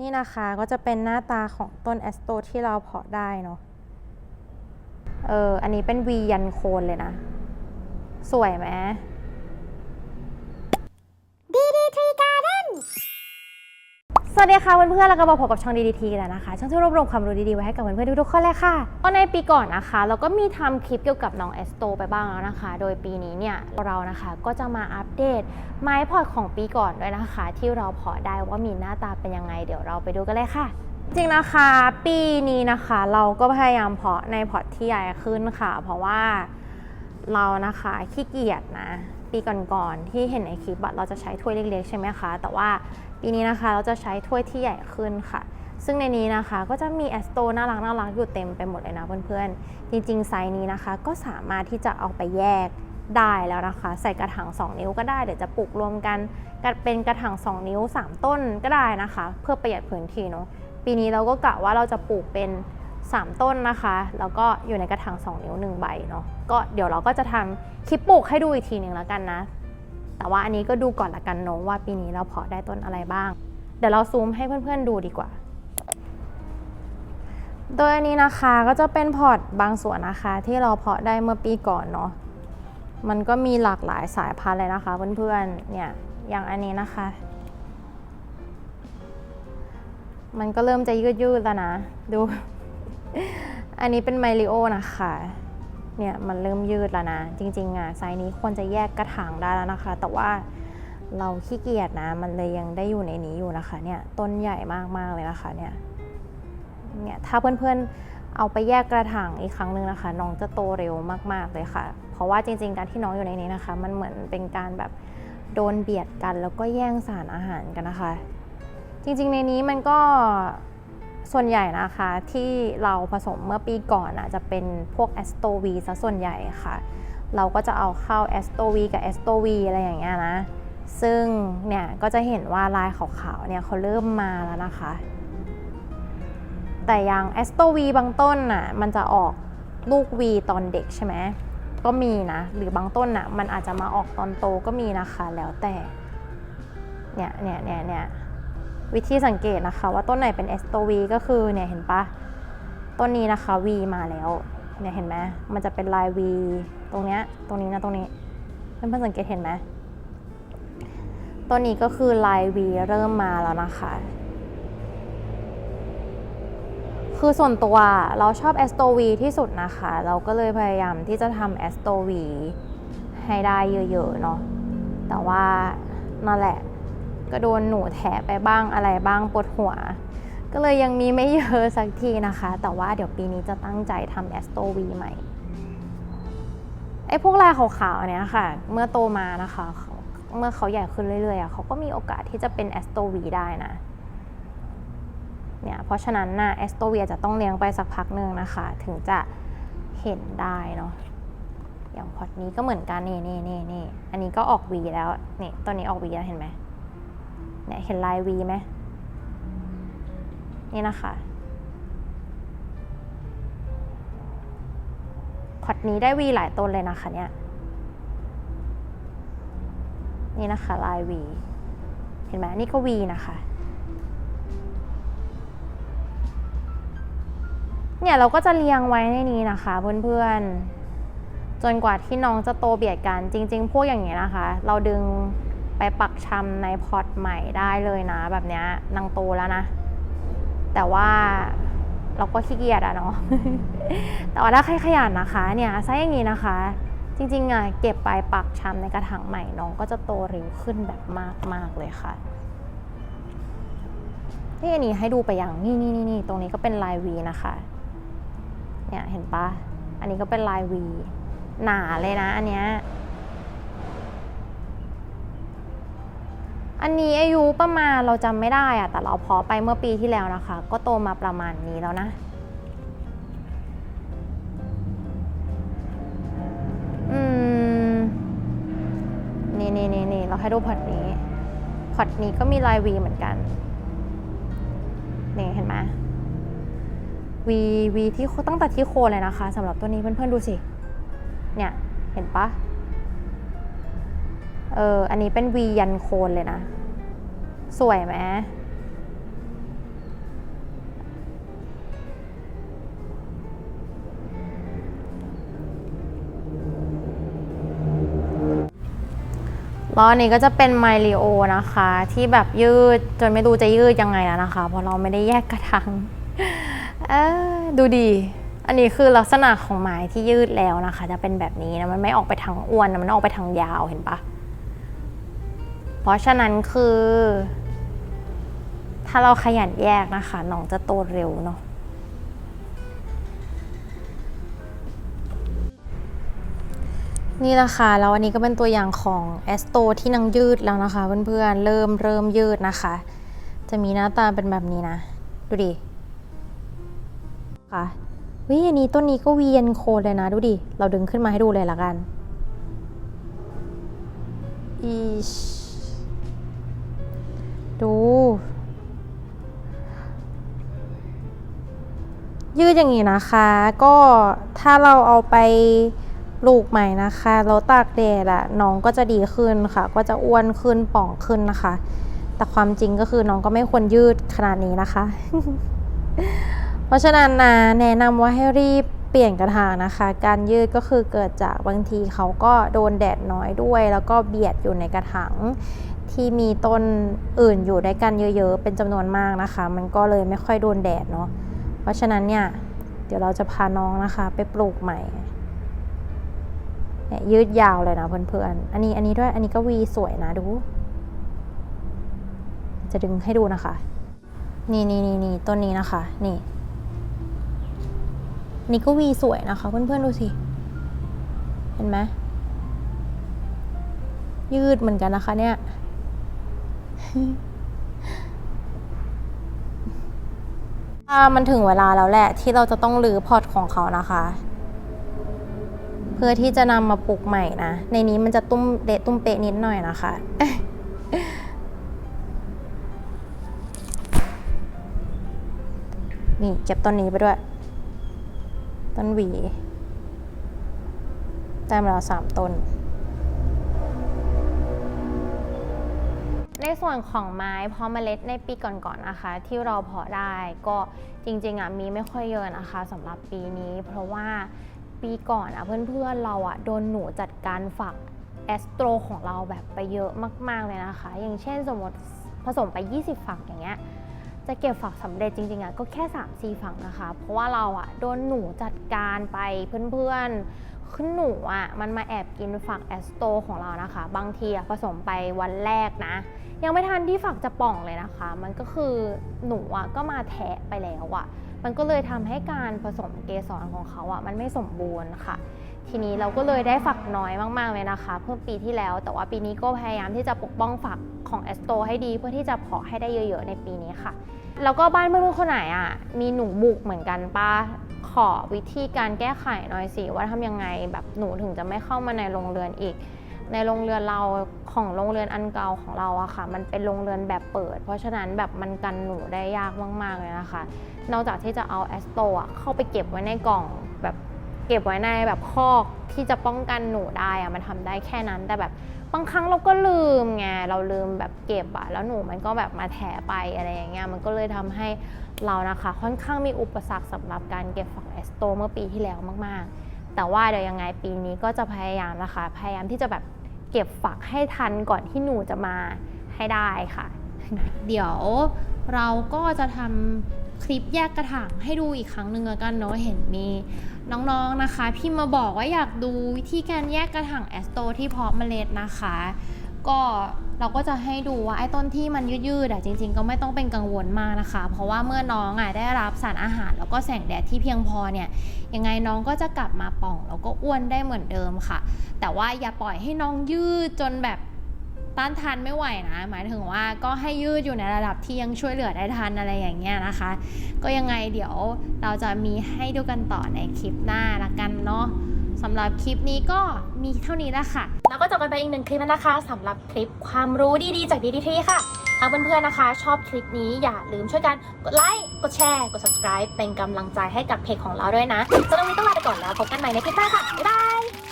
นี่นะคะก็จะเป็นหน้าตาของต้นแอสโตที่เราเพาะได้เนาะเอออันนี้เป็นวียันโคนเลยนะ สวยไหม สวัสดีค่ะเพื่อนๆแล้วก็มาพบกับช่อง DDT กันแล้วนะคะ ช่องที่รวบรวมความรู้ดีๆไว้ให้กับเพื่อนๆทุกๆคนเลยค่ะก็ในปีก่อนนะคะ เราก็มีทำคลิปเกี่ยวกับน้องแอสโตไปบ้างแล้วนะคะ โดยปีนี้เนี่ยเรานะคะก็จะมาอัปเดตไม้พอร์ตของปีก่อนด้วยนะคะ ที่เราพาะได้ว่ามีหน้าตาเป็นยังไง เดี๋ยวเราไปดูกันเลยค่ะจริงนะคะปีนี้นะคะเราก็พยายามเพาะในพอร์ตที่ใหญ่ขึ้นค่ะ เพราะว่าเรานะคะขี้เกียจนะ ปีก่อนๆที่เห็นในคลิปเราจะใช้ถ้วยเล็กๆใช่ไหมคะ แต่ว่า ปีนี้นะคะเราจะใช้ถ้วยที่ใหญ่ขึ้นค่ะ ซึ่งในนี้นะคะก็จะมีแอสโตน่ารักน่ารักอยู่เต็มไปหมดเลยนะเพื่อนๆ จริงๆไซส์นี้นะคะ ก็สามารถที่จะเอาไปแยกได้แล้วนะคะ ใส่กระถาง 2 นิ้วก็ได้เดี๋ยวจะปลูกรวมกันกเป็นกระถาง 2 นิ้ว 3 ต้นก็ได้นะคะ เพื่อประหยัดพื้นที่เนาะปีนี้เราก็กะว่าเราจะปลูกเป็น 3 ต้นนะคะ แล้วก็อยู่ในกระถาง 2 นิ้ว 1 ใบเนาะก็เดี๋ยวเราก็จะทำคลิปปลูกให้ดูอีกทีหนึ่งแล้วกันนะ แต่ว่าอันนี้ก็ดูก่อนละกันเนาะว่าปีนี้เราเพาะได้ต้นอะไรบ้าง เดี๋ยวเราซูมให้เพื่อนๆดูดีกว่า โดยอันนี้นะคะก็จะเป็นพอร์ตบางส่วนนะคะ ที่เราเพาะได้เมื่อปีก่อนเนาะ มันก็มีหลากหลายสายพันธุ์เลยนะคะ เพื่อนๆ เนี่ยอย่างอันนี้นะคะ มันก็เริ่มจะยืดๆแล้วนะ ดู อันนี้เป็นไมลิโอนะคะ เนี่ยมันเริ่มยืดแล้วนะ จริงๆอะไซส์นี้ควรจะแยกกระถางได้แล้วนะคะ แต่ว่าเราขี้เกียจนะ มันเลยยังได้อยู่ในนี้อยู่นะคะเนี่ยต้นใหญ่มากๆเลยนะคะเนี่ยเนี่ยถ้าเพื่อนๆเอาไปแยกกระถางอีกครั้งหนึ่งนะคะ น้องจะโตเร็วมากๆเลยค่ะ เพราะว่าจริง ๆ การที่น้องอยู่ในนี้นะคะ มันเหมือนเป็นการแบบโดนเบียดกัน แล้วก็แย่งสารอาหารกันนะคะ จริงๆในนี้มันก็ ส่วนใหญ่นะคะที่เราผสมเมื่อปีก่อนอะจะเป็นพวกแอสโตวีซะส่วนใหญ่ค่ะ เราก็จะเอาเข้าแอสโตวีกับแอสโตวีอะไรอย่างเงี้ยนะ ซึ่งเนี่ยก็จะเห็นว่าลายขาวๆเนี่ยเขาเริ่มมาแล้วนะคะ แต่อย่างแอสโตวีบางต้นน่ะมันจะออกลูกวีตอนเด็กใช่ไหมก็มีนะ หรือบางต้นน่ะมันอาจจะมาออกตอนโตก็มีนะคะแล้วแต่เนี่ยเนี่ยเนี่ยเนี่ย วิธีสังเกตนะคะว่าต้นไหนเป็นแอสโตวีก็คือเนี่ยเห็นปะต้นนี้นะคะวีมาแล้วเนี่ยเห็นไหมมันจะเป็นลายวีตรงเนี้ยตรงนี้นะตรงนี้เพื่อนๆสังเกตเห็นไหมต้นนี้ก็คือลายวีเริ่มมาแล้วนะคะ คือส่วนตัวเราชอบแอสโตวีที่สุดนะคะ เราก็เลยพยายามที่จะทำแอสโตวีให้ได้เยอะๆเนาะแต่ว่านั่นแหละ ก็โดนหนูแถะไปบ้างอะไรบ้างปวดหัว ก็เลยยังมีไม่เยอะสักทีนะคะ แต่ว่าเดี๋ยวปีนี้จะตั้งใจทำแอสโตวีใหม่ไอ้พวกลายขาวๆเนี้ยค่ะ เมื่อโตมานะคะ เมื่อเขาใหญ่ขึ้นเรื่อยๆอะเขาก็มีโอกาสที่จะเป็นแอสโตวีได้นะเนี่ยเพราะฉะนั้นน่ะแอสโตเวียจะต้องเลี้ยงไปสักพักหนึ่งนะคะ ถึงจะเห็นได้เนาะอย่างพอดนี้ก็เหมือนกันนี่นี่นี่นี่อันนี้ก็ออกวีแล้วนี่ตัวนี้ออกวีแล้วเห็นไหม เนี่ยเห็นลายวีไหมนี่นะคะพอดนี้ได้วีหลายต้นเลยนะคะเนี่ยนี่นะคะลายวีเห็นไหมนี่ก็วีนะคะเนี่ยเราก็จะเรียงไว้ในนี้นะคะเพื่อนๆจนกว่าที่น้องจะโตเบียดกันจริง ๆ พวกอย่างเงี้ยนะคะ เราดึง ไปปักชำในพอร์ตใหม่ได้เลยนะ แบบเนี้ยนางโตแล้วนะ แต่ว่าเราก็ขี้เกียจอะเนาะ แต่ว่าถ้าใครขยันนะคะ เนี่ยไซส์อย่างนี้นะคะ จริงๆอะเก็บไปปักชำในกระถางใหม่น้องก็จะโตเร็วขึ้นแบบมากๆเลยค่ะนี่อันนี้ให้ดูไปอย่างนี่นี่นี่นี่ตรงนี้ก็เป็นลายวีนะคะ เนี่ยเห็นปะอันนี้ก็เป็นลายวี หนาเลยนะ อันเนี้ย อันนี้อายุประมาณเราจำไม่ได้อะแต่เราเพาะไปเมื่อปีที่แล้วนะคะ ก็โตมาประมาณนี้แล้วนะอืมนี่นี่นี่นี่เราให้ดูพอร์ตนี้พอร์ตนี้ก็มีลายวีเหมือนกันนี่เห็นไหมวีวีที่ตั้งแต่ที่โคนเลยนะคะสำหรับตัวนี้เพื่อนๆดูสิ เนี่ย เห็นปะ เออ อันนี้เป็นวียันโคนเลยนะ สวยไหมแล้วอันนี้ก็จะเป็นไมลิโอนะคะ ที่แบบยืดจนไม่รู้จะยืดยังไงแล้วนะคะ เพราะเราไม่ได้แยกกระถางดูดี อันนี้คือลักษณะของไม้ที่ยืดแล้วนะคะ จะเป็นแบบนี้นะ มันไม่ออกไปทางอ้วนนะมันออกไปทางยาวเห็นปะ เพราะฉะนั้นคือ ถ้าเราขยันแยกนะคะน้องจะโตเร็วเนาะนี่แหละค่ะแล้วอันนี้ก็เป็นตัวอย่างของแอสโตที่นางยืดแล้วนะคะเพื่อนๆเริ่มเริ่มยืดนะคะ จะมีหน้าตาเป็นแบบนี้นะ ดูดิค่ะวิอันนี้ต้นนี้ก็เวียนโคนเลยนะ ดูดิ เราดึงขึ้นมาให้ดูเลยละกันอีช ดู ยืดอย่างนี้นะคะ ก็ถ้าเราเอาไปปลูกใหม่นะคะแล้วตากแดดอะน้องก็จะดีขึ้นค่ะ ก็จะอ้วนขึ้นป่องขึ้นนะคะ แต่ความจริงก็คือน้องก็ไม่ควรยืดขนาดนี้นะคะ เพราะฉะนั้นนะแนะนำว่าให้รีบเปลี่ยนกระถางนะคะ การยืดก็คือเกิดจากบางทีเขาก็โดนแดดน้อยด้วย แล้วก็เบียดอยู่ในกระถาง ที่มีต้นอื่นอยู่ด้วยกันเยอะ ๆ เป็นจำนวนมากนะคะ มันก็เลยไม่ค่อยโดนแดดเนาะเพราะฉะนั้นเนี่ย เดี๋ยวเราจะพาน้องนะคะ ไปปลูกใหม่เนี่ยยืดยาวเลยนะเพื่อนๆ อันนี้อันนี้ด้วย อันนี้ก็วีสวยนะดู จะดึงให้ดูนะคะ นี่นี่นี่นี่ต้นนี้นะคะ นี่ นี่ก็วีสวยนะคะ เพื่อนๆดูสิ เห็นไหมยืดเหมือนกันนะคะเนี่ย อ่ามันถึงเวลาแล้วแหละที่เราจะต้องรื้อพอร์ตของเขานะคะ เพื่อที่จะนำมาปลูกใหม่นะ ในนี้มันจะตุ้มเดะตุ้มเปะนิดหน่อยนะคะนี่เก็บต้นนี้ไปด้วย ต้นหวี ได้มาแล้วสามต้น ในส่วนของไม้เพาะเมล็ดในปีก่อนๆนะคะ ที่เราเพาะได้ก็จริงๆอะมีไม่ค่อยเยอะนะคะสำหรับปีนี้ เพราะว่าปีก่อนอะเพื่อนๆเราอะโดนหนูจัดการฝักแอสโตรของเราแบบไปเยอะมากๆเลยนะคะ อย่างเช่นสมมติผสมไป 20 ฝักอย่างเงี้ยจะเก็บฝักสำเร็จจริงๆอะก็แค่3 4ฝักนะคะ เพราะว่าเราอะโดนหนูจัดการไปเพื่อนๆ คือหนูอะมันมาแอบกินฝักแอสโตของเรานะคะ บางทีอะผสมไปวันแรกนะ ยังไม่ทันที่ฝักจะป่องเลยนะคะ มันก็คือหนูอะก็มาแทะไปแล้วอะ มันก็เลยทำให้การผสมเกสรของเขาอะมันไม่สมบูรณ์ค่ะ ทีนี้เราก็เลยได้ฝักน้อยมากๆเลยนะคะ เพิ่มปีที่แล้ว แต่ว่าปีนี้ก็พยายามที่จะปกป้องฝักของแอสโตให้ดีเพื่อที่จะเพาะให้ได้เยอะๆในปีนี้ค่ะแล้วก็บ้านเพื่อนๆคนไหนอะมีหนูบุกเหมือนกันป้า อวิธีการแก้ไขหน่อยสิว่าทำยังไงแบบหนูถึงจะไม่เข้ามาในโรงเรือนอีก ในโรงเรือนเราของโรงเรือนอันเก่าของเราอะค่ะ มันเป็นโรงเรือนแบบเปิด เพราะฉะนั้นแบบมันกันหนูได้ยากมากๆเลยนะคะ นอกจากที่จะเอาแอสโตอะเข้าไปเก็บไว้ในกล่อง เก็บไว้ในแบบคอกที่จะป้องกันหนูได้อะมันทำได้แค่นั้นแต่แบบบางครั้งเราก็ลืมไงเราลืมแบบเก็บอะแล้วหนูมันก็แบบมาแถไปอะไรอย่างเงี้ยมันก็เลยทำให้เรานะคะ ค่อนข้างมีอุปสรรคสำหรับการเก็บฝักแอสโตเมื่อปีที่แล้วมากๆ แต่ว่าเดี๋ยวยังไงปีนี้ก็จะพยายามนะคะ พยายามที่จะแบบเก็บฝักให้ทันก่อนที่หนูจะมาให้ได้ค่ะ เดี๋ยวเราก็จะทำคลิปแยกกระถางให้ดูอีกครั้งหนึ่งแล้วกันเนาะเห็นมี น้องๆนะคะ พี่มาบอกว่าอยากดูวิธีการแยกกระถางแอสโตที่เพาะเมล็ดนะคะ ก็เราก็จะให้ดูว่าไอ้ต้นที่มันยืดๆอะจริง ๆ ก็ไม่ต้องเป็นกังวลมากนะคะ เพราะว่าเมื่อน้องอะได้รับสารอาหาร แล้วก็แสงแดดที่เพียงพอเนี่ยยังไงน้องก็จะกลับมาป่อง แล้วก็อ้วนได้เหมือนเดิมค่ะ แต่ว่าอย่าปล่อยให้น้องยืดจนแบบ ต้านทานไม่ไหวนะ หมายถึงว่าก็ให้ยืดอยู่ในระดับที่ยังช่วยเหลือได้ทันอะไรอย่างเงี้ยนะคะ ก็ยังไงเดี๋ยวเราจะมีให้ดูกันต่อในคลิปหน้าละกันเนาะสำหรับคลิปนี้ก็มีเท่านี้แล้วค่ะ แล้วก็จบกันไปอีกหนึ่งคลิปแล้วนะคะสำหรับคลิปความรู้ดีๆจากดีดีทีค่ะถ้าเพื่อนๆนะคะ ชอบคลิปนี้อย่าลืมช่วยกันกดไลค์ กดแชร์ กด subscribe เป็นกำลังใจให้กับเพจของเราด้วยนะสำหรับวันนี้ต้องลาไปก่อนแล้วพบกันใหม่ในคลิปหน้าค่ะ บ๊ายบาย